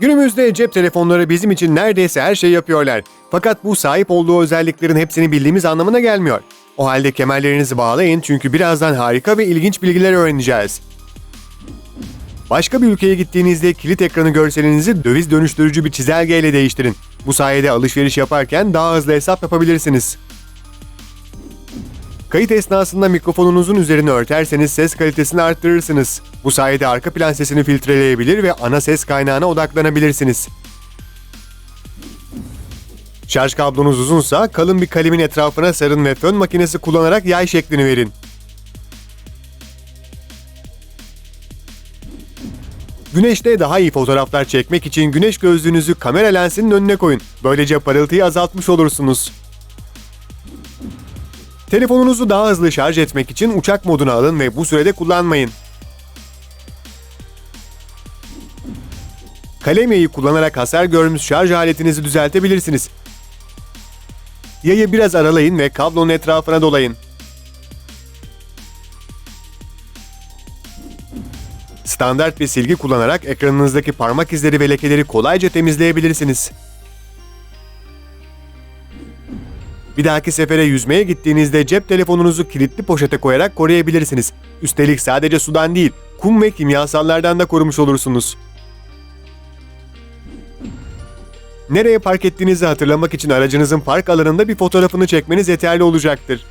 Günümüzde cep telefonları bizim için neredeyse her şeyi yapıyorlar. Fakat bu sahip olduğu özelliklerin hepsini bildiğimiz anlamına gelmiyor. O halde kemerlerinizi bağlayın çünkü birazdan harika ve ilginç bilgiler öğreneceğiz. Başka bir ülkeye gittiğinizde kilit ekranı görselinizi döviz dönüştürücü bir çizelgeyle değiştirin. Bu sayede alışveriş yaparken daha hızlı hesap yapabilirsiniz. Kayıt esnasında mikrofonunuzun üzerini örterseniz ses kalitesini arttırırsınız. Bu sayede arka plan sesini filtreleyebilir ve ana ses kaynağına odaklanabilirsiniz. Şarj kablonuz uzunsa kalın bir kalemin etrafına sarın ve fön makinesi kullanarak yay şeklini verin. Güneşte daha iyi fotoğraflar çekmek için güneş gözlüğünüzü kamera lensinin önüne koyun. Böylece parıltıyı azaltmış olursunuz. Telefonunuzu daha hızlı şarj etmek için uçak moduna alın ve bu sürede kullanmayın. Kalem yayı kullanarak hasar görmüş şarj aletinizi düzeltebilirsiniz. Yayı biraz aralayın ve kablonun etrafına dolayın. Standart bir silgi kullanarak ekranınızdaki parmak izleri ve lekeleri kolayca temizleyebilirsiniz. Bir dahaki sefere yüzmeye gittiğinizde cep telefonunuzu kilitli poşete koyarak koruyabilirsiniz. Üstelik sadece sudan değil, kum ve kimyasallardan da korumuş olursunuz. Nereye park ettiğinizi hatırlamak için aracınızın park alanında bir fotoğrafını çekmeniz yeterli olacaktır.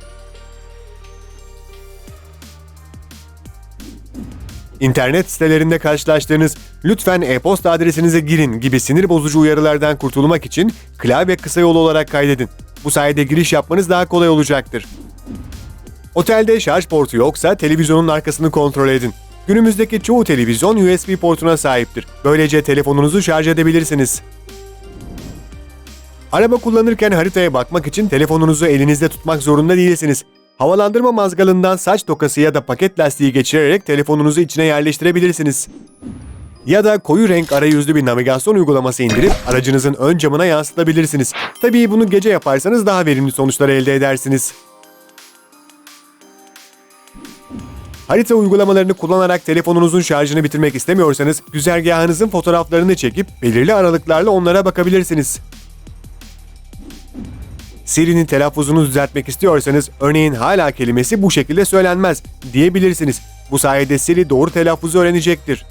İnternet sitelerinde karşılaştığınız lütfen e-posta adresinize girin gibi sinir bozucu uyarılardan kurtulmak için klavye kısa yol olarak kaydedin. Bu sayede giriş yapmanız daha kolay olacaktır. Otelde şarj portu yoksa televizyonun arkasını kontrol edin. Günümüzdeki çoğu televizyon USB portuna sahiptir. Böylece telefonunuzu şarj edebilirsiniz. Araba kullanırken haritaya bakmak için telefonunuzu elinizde tutmak zorunda değilsiniz. Havalandırma mazgalından saç tokası ya da paket lastiği geçirerek telefonunuzu içine yerleştirebilirsiniz. Ya da koyu renk arayüzlü bir navigasyon uygulaması indirip aracınızın ön camına yansıtabilirsiniz. Tabii bunu gece yaparsanız daha verimli sonuçlar elde edersiniz. Harita uygulamalarını kullanarak telefonunuzun şarjını bitirmek istemiyorsanız güzergahınızın fotoğraflarını çekip belirli aralıklarla onlara bakabilirsiniz. Siri'nin telaffuzunu düzeltmek istiyorsanız örneğin hala kelimesi bu şekilde söylenmez diyebilirsiniz. Bu sayede Siri doğru telaffuzu öğrenecektir.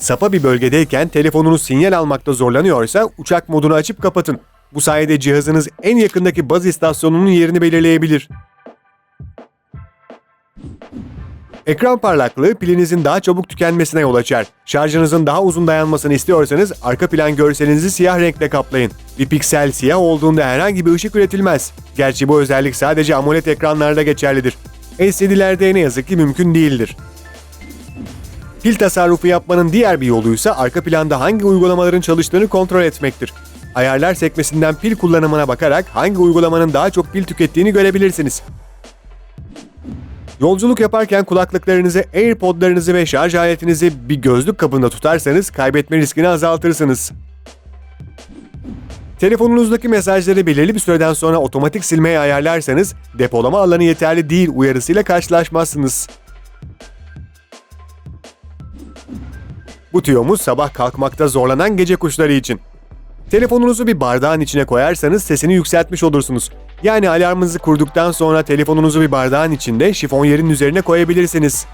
Sapa bir bölgedeyken telefonunuz sinyal almakta zorlanıyorsa uçak modunu açıp kapatın. Bu sayede cihazınız en yakındaki baz istasyonunun yerini belirleyebilir. Ekran parlaklığı pilinizin daha çabuk tükenmesine yol açar. Şarjınızın daha uzun dayanmasını istiyorsanız arka plan görselinizi siyah renkle kaplayın. Bir piksel siyah olduğunda herhangi bir ışık üretilmez. Gerçi bu özellik sadece AMOLED ekranlarda geçerlidir. LCD'lerde ne yazık ki mümkün değildir. Pil tasarrufu yapmanın diğer bir yoluysa arka planda hangi uygulamaların çalıştığını kontrol etmektir. Ayarlar sekmesinden pil kullanımına bakarak hangi uygulamanın daha çok pil tükettiğini görebilirsiniz. Yolculuk yaparken kulaklıklarınızı, AirPod'larınızı ve şarj aletinizi bir gözlük kabında tutarsanız kaybetme riskini azaltırsınız. Telefonunuzdaki mesajları belirli bir süreden sonra otomatik silmeye ayarlarsanız depolama alanı yeterli değil uyarısıyla karşılaşmazsınız. Bu tüyomuz sabah kalkmakta zorlanan gece kuşları için. Telefonunuzu bir bardağın içine koyarsanız sesini yükseltmiş olursunuz. Yani alarmınızı kurduktan sonra telefonunuzu bir bardağın içinde şifonyerin üzerine koyabilirsiniz.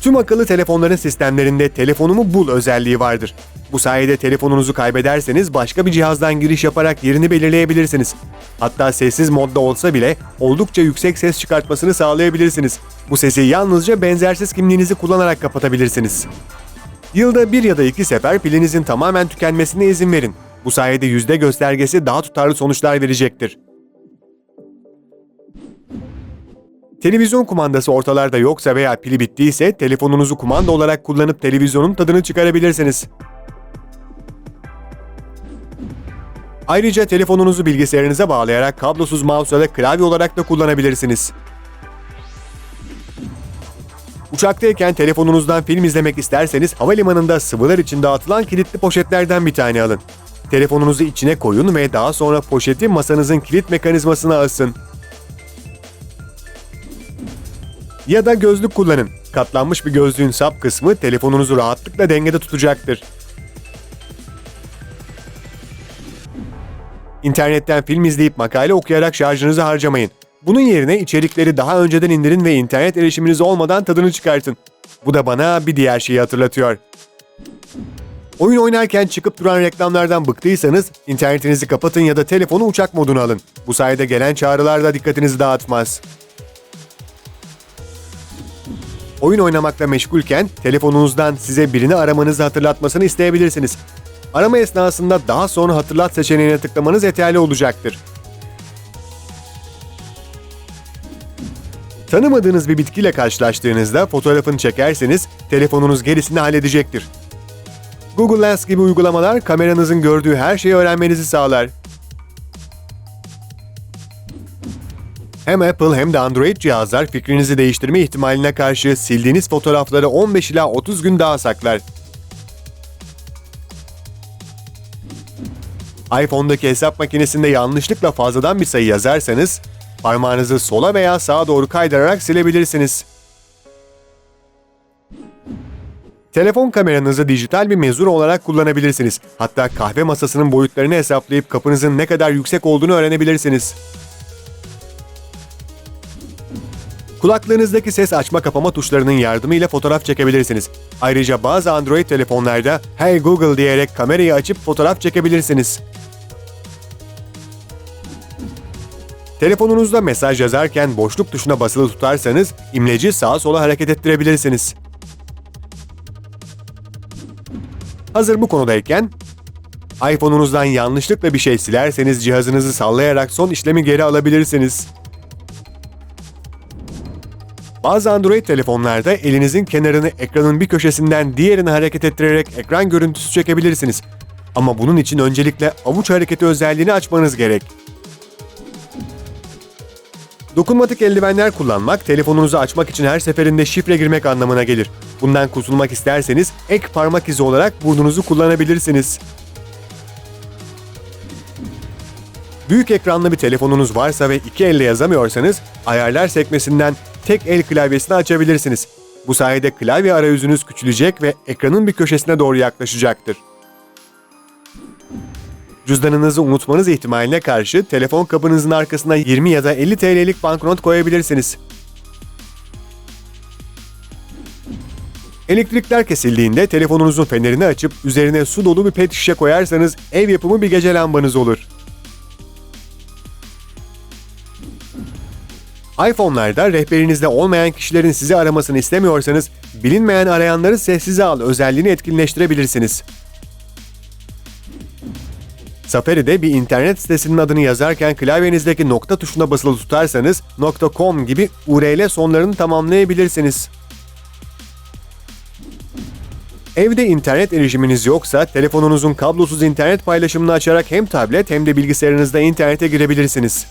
Tüm akıllı telefonların sistemlerinde telefonumu bul özelliği vardır. Bu sayede telefonunuzu kaybederseniz başka bir cihazdan giriş yaparak yerini belirleyebilirsiniz. Hatta sessiz modda olsa bile oldukça yüksek ses çıkartmasını sağlayabilirsiniz. Bu sesi yalnızca benzersiz kimliğinizi kullanarak kapatabilirsiniz. Yılda bir ya da iki sefer pilinizin tamamen tükenmesine izin verin. Bu sayede yüzde göstergesi daha tutarlı sonuçlar verecektir. Televizyon kumandası ortalarda yoksa veya pili bittiyse telefonunuzu kumanda olarak kullanıp televizyonun tadını çıkarabilirsiniz. Ayrıca telefonunuzu bilgisayarınıza bağlayarak kablosuz mouse ya da klavye olarak da kullanabilirsiniz. Uçaktayken telefonunuzdan film izlemek isterseniz havalimanında sıvılar için dağıtılan kilitli poşetlerden bir tane alın. Telefonunuzu içine koyun ve daha sonra poşeti masanızın kilit mekanizmasına asın. Ya da gözlük kullanın. Katlanmış bir gözlüğün sap kısmı telefonunuzu rahatlıkla dengede tutacaktır. İnternetten film izleyip makale okuyarak şarjınızı harcamayın. Bunun yerine içerikleri daha önceden indirin ve internet erişiminiz olmadan tadını çıkartın. Bu da bana bir diğer şeyi hatırlatıyor. Oyun oynarken çıkıp duran reklamlardan bıktıysanız internetinizi kapatın ya da telefonu uçak moduna alın. Bu sayede gelen çağrılar da dikkatinizi dağıtmaz. Oyun oynamakla meşgulken telefonunuzdan size birini aramanızı hatırlatmasını isteyebilirsiniz. Arama esnasında daha sonra hatırlat seçeneğine tıklamanız yeterli olacaktır. Tanımadığınız bir bitkiyle karşılaştığınızda fotoğrafını çekerseniz telefonunuz gerisini halledecektir. Google Lens gibi uygulamalar kameranızın gördüğü her şeyi öğrenmenizi sağlar. Hem Apple hem de Android cihazlar fikrinizi değiştirme ihtimaline karşı sildiğiniz fotoğrafları 15 ila 30 gün daha saklar. iPhone'daki hesap makinesinde yanlışlıkla fazladan bir sayı yazarsanız, parmağınızı sola veya sağa doğru kaydırarak silebilirsiniz. Telefon kameranızı dijital bir mezur olarak kullanabilirsiniz. Hatta kahve masasının boyutlarını hesaplayıp kapınızın ne kadar yüksek olduğunu öğrenebilirsiniz. Kulaklığınızdaki ses açma kapama tuşlarının yardımıyla fotoğraf çekebilirsiniz. Ayrıca bazı Android telefonlarda Hey Google diyerek kamerayı açıp fotoğraf çekebilirsiniz. Telefonunuzda mesaj yazarken boşluk tuşuna basılı tutarsanız imleci sağa sola hareket ettirebilirsiniz. Hazır bu konudayken, iPhone'unuzdan yanlışlıkla bir şey silerseniz cihazınızı sallayarak son işlemi geri alabilirsiniz. Bazı Android telefonlarda elinizin kenarını ekranın bir köşesinden diğerine hareket ettirerek ekran görüntüsü çekebilirsiniz. Ama bunun için öncelikle avuç hareketi özelliğini açmanız gerek. Dokunmatik eldivenler kullanmak, telefonunuzu açmak için her seferinde şifre girmek anlamına gelir. Bundan kurtulmak isterseniz ek parmak izi olarak burnunuzu kullanabilirsiniz. Büyük ekranlı bir telefonunuz varsa ve iki elle yazamıyorsanız, ayarlar sekmesinden tek el klavyesini açabilirsiniz. Bu sayede klavye arayüzünüz küçülecek ve ekranın bir köşesine doğru yaklaşacaktır. Cüzdanınızı unutmanız ihtimaline karşı telefon kabınızın arkasına 20 ya da 50 TL'lik banknot koyabilirsiniz. Elektrikler kesildiğinde telefonunuzun fenerini açıp üzerine su dolu bir pet şişe koyarsanız ev yapımı bir gece lambanız olur. iPhone'larda rehberinizde olmayan kişilerin sizi aramasını istemiyorsanız bilinmeyen arayanları sessize al özelliğini etkinleştirebilirsiniz. Safari'de bir internet sitesinin adını yazarken klavyenizdeki nokta tuşuna basılı tutarsanız .com gibi URL sonlarını tamamlayabilirsiniz. Evde internet erişiminiz yoksa telefonunuzun kablosuz internet paylaşımını açarak hem tablet hem de bilgisayarınızda internete girebilirsiniz.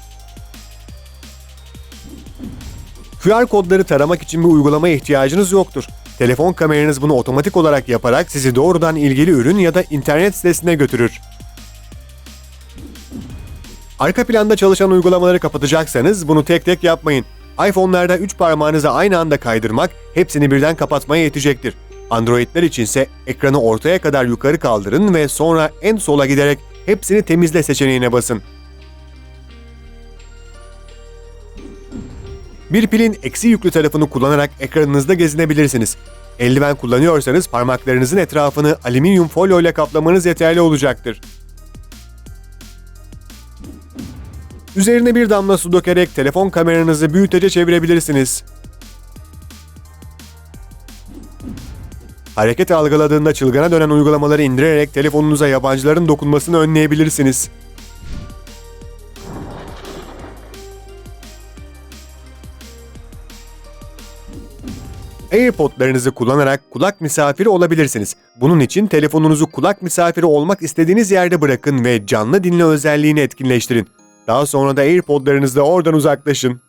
QR kodları taramak için bir uygulamaya ihtiyacınız yoktur. Telefon kameranız bunu otomatik olarak yaparak sizi doğrudan ilgili ürün ya da internet sitesine götürür. Arka planda çalışan uygulamaları kapatacaksanız bunu tek tek yapmayın. iPhone'larda 3 parmağınızı aynı anda kaydırmak hepsini birden kapatmaya yetecektir. Android'ler içinse ekranı ortaya kadar yukarı kaldırın ve sonra en sola giderek hepsini temizle seçeneğine basın. Bir pilin eksi yüklü tarafını kullanarak ekranınızda gezinebilirsiniz. Eldiven kullanıyorsanız parmaklarınızın etrafını alüminyum folyo ile kaplamanız yeterli olacaktır. Üzerine bir damla su dökerek telefon kameranızı büyütece çevirebilirsiniz. Hareket algıladığında çılgına dönen uygulamaları indirerek telefonunuza yabancıların dokunmasını önleyebilirsiniz. AirPod'larınızı kullanarak kulak misafiri olabilirsiniz. Bunun için telefonunuzu kulak misafiri olmak istediğiniz yerde bırakın ve canlı dinle özelliğini etkinleştirin. Daha sonra da AirPod'larınızla oradan uzaklaşın.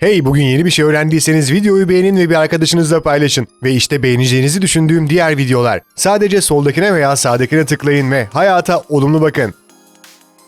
Hey bugün yeni bir şey öğrendiyseniz videoyu beğenin ve bir arkadaşınızla paylaşın. Ve işte beğeneceğinizi düşündüğüm diğer videolar. Sadece soldakine veya sağdakine tıklayın ve hayata olumlu bakın.